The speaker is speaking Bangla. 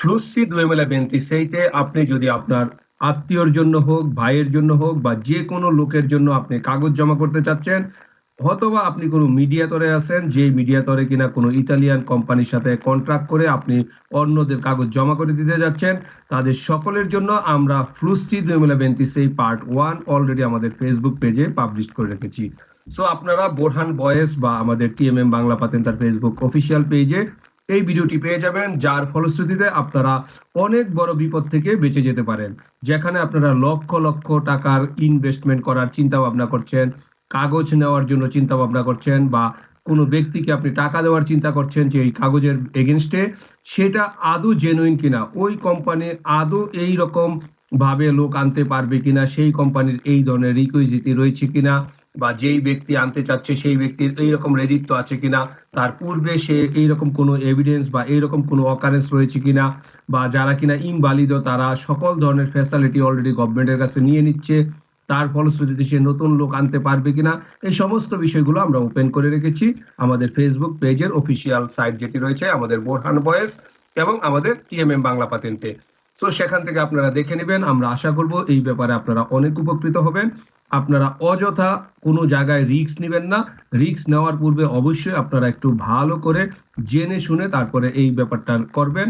ফ্লুসি দুয়েমেলা বেন্তি সেইতে আপনি যদি আপনার আত্মীয়র জন্য হোক, ভাইয়ের জন্য হোক বা যে কোনো লোকের জন্য আপনি কাগজ জমা করতে চাচ্ছেন অথবা আপনি কোনো মিডিয়াতরে আছেন যে মিডিয়াতরে কিনা কোনো ইতালিয়ান কোম্পানির সাথে কন্ট্রাক্ট করে আপনি অন্যদের কাগজ জমা করে দিতে যাচ্ছেন, তাদের সকলের জন্য আমরা ফ্লুসি দুয়েমেলা বেন্তি সেই পার্ট ওয়ান অলরেডি আমাদের ফেসবুক পেজে পাবলিশ করে রেখেছি। সো আপনারা বোরহান বয়েস বা আমাদের টিএমএম বাংলা পাতেন তার ফেসবুক অফিসিয়াল পেজে এই ভিডিওটি পেয়ে যাবেন, যার ফলশ্রুতিতে আপনারা অনেক বড় বিপদ থেকে বেঁচে যেতে পারেন। যেখানে আপনারা লক্ষ লক্ষ টাকার ইনভেস্টমেন্ট করার চিন্তা ভাবনা করছেন, কাগজ নেওয়ার জন্য চিন্তা ভাবনা করছেন, বা কোনো ব্যক্তিকে আপনি টাকা দেওয়ার চিন্তা করছেন যে এই কাগজের এগেনস্টে সেটা আদৌ জেনুইন কিনা, ওই কোম্পানি আদৌ এই রকম ভাবে লোক আনতে পারবে কিনা, সেই কোম্পানির এই ধরনের রিকুইজিটি রয়েছে কিনা বা যেই ব্যক্তি আনতে চাচ্ছে সেই ব্যক্তির এইরকম রেডিত্ব আছে কিনা, তার পূর্বে সে এইরকম কোনো এভিডেন্স বা এইরকম কোনো অকারেন্স রয়েছে কিনা, বা যারা কিনা ইনভালিদ তারা সকল ধরনের ফ্যাসিলিটি অলরেডি গভর্নমেন্টের কাছে নিয়ে নিচ্ছে, তার ফলশ্রুতিতে সে নতুন লোক আনতে পারবে কিনা, এই সমস্ত বিষয়গুলো আমরা ওপেন করে রেখেছি। আমাদের ফেসবুক পেজের অফিসিয়াল সাইট যেটি রয়েছে, আমাদের বোরহান বয়েস এবং আমাদের টিএমএম বাংলা পাতেন্টে সো সেখান থেকে আপনারা দেখে নেবেন। আমরা আশা করব এই ব্যাপারে আপনারা অনেক উপকৃত হবেন। আপনারা অযথা কোনো জায়গায় রিক্স নেবেন না। রিক্স নেওয়ার পূর্বে অবশ্যই আপনারা একটু ভালো করে জেনে শুনে তারপরে এই ব্যাপারটা করবেন।